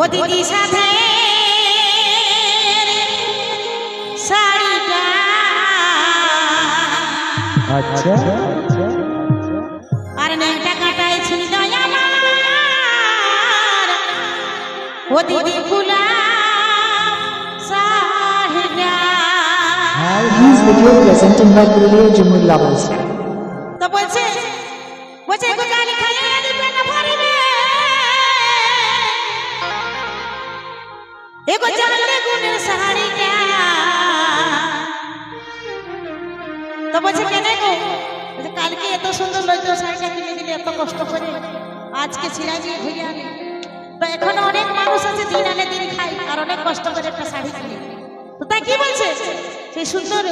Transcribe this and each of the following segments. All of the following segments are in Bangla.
ও দিদি সাথে শাড়িটা আচ্ছা আর নেটা কাটাই ছিল আমার ও দিদি ফুলা শাড়িটা Hi, this video presented by Gurudev Jumur Lovers. এগো জানলে গুণের শাড়িটা তো বলছে কেন গো কালকে এত সুন্দর লইতো শাড়িটা কিনে দিলে এত কষ্ট করে আজকে ছিঁড়া দিয়ে ঘুরে আনি তো এখন অনেক মানুষ আছে দিন আনে দিন খাই আর অনেক কষ্ট করে একটা শাড়ি কিনে তো তাই কি বলছে সেই সুন্দর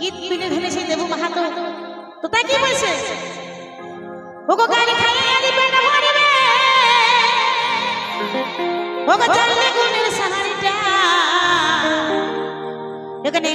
গীত তুলে ধরে সেই দেবু মাহাতো তো তাই কি বলছে ওগো গাড়ি খাইয়ে দিবে না ভরিবে ওগো জানলে গুণের এখানে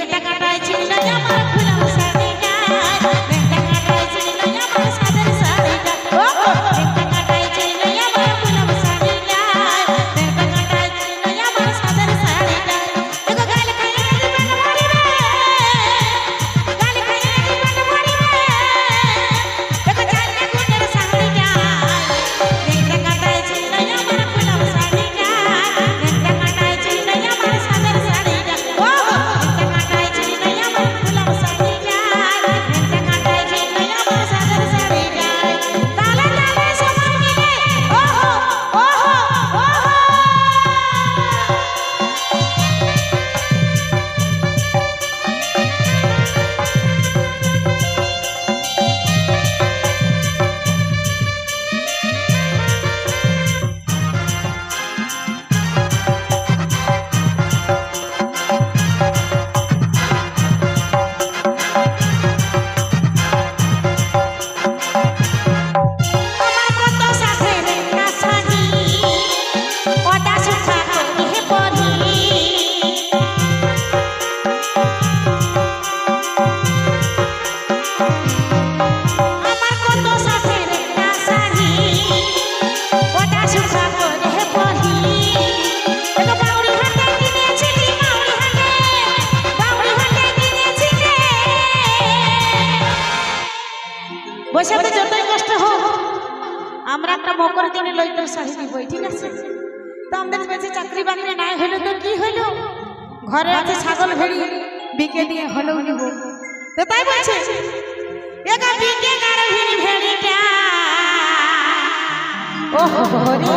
বৈশাখে যতই কষ্ট হোক আমরা একটা মকর দিনে লইতে শাড়ি নিবই ঠিক আছে তো আমাদের কাছে চাকরি বাকরি নাই হলো তো কি হলো ঘরে আছে ছাগল ভেড়ি বিকে দিয়ে হলেও নিব তো তাই বলছে এগা বিকে কার ভেড়ি ভেড়িটা ওহো হরি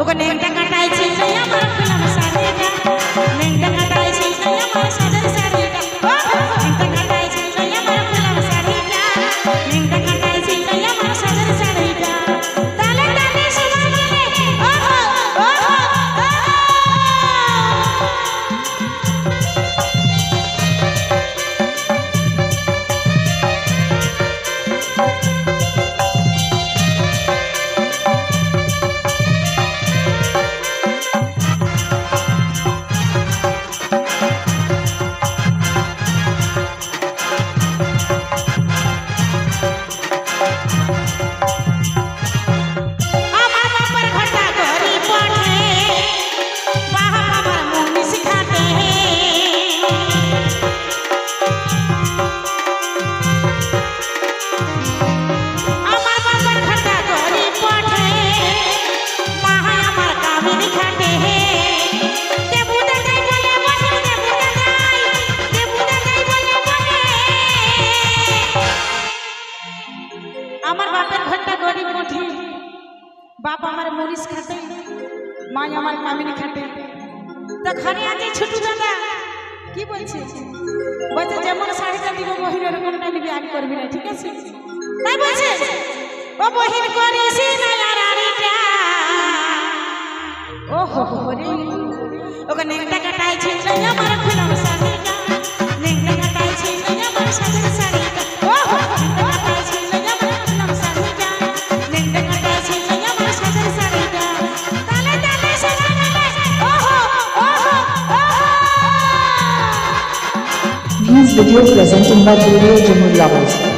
ওকে নেংটা কাটাইছি আমার পেলাম শাড়িটা মরিচ খাটে মা আমার কামিনী খাটে তো ঘরে আছে ছোট দাদা, কি বলছে? বলছে, যেমন শাড়িটা দিব বহিন এরকমটা নিবি আর করবি না, ঠিক আছে? তাই বলছে, ও বহিন করিস না আর আড়িটা ও হো হো রে ওকে নেংটা কাটাইছে আমার video presented by Julia Jimul Lovers.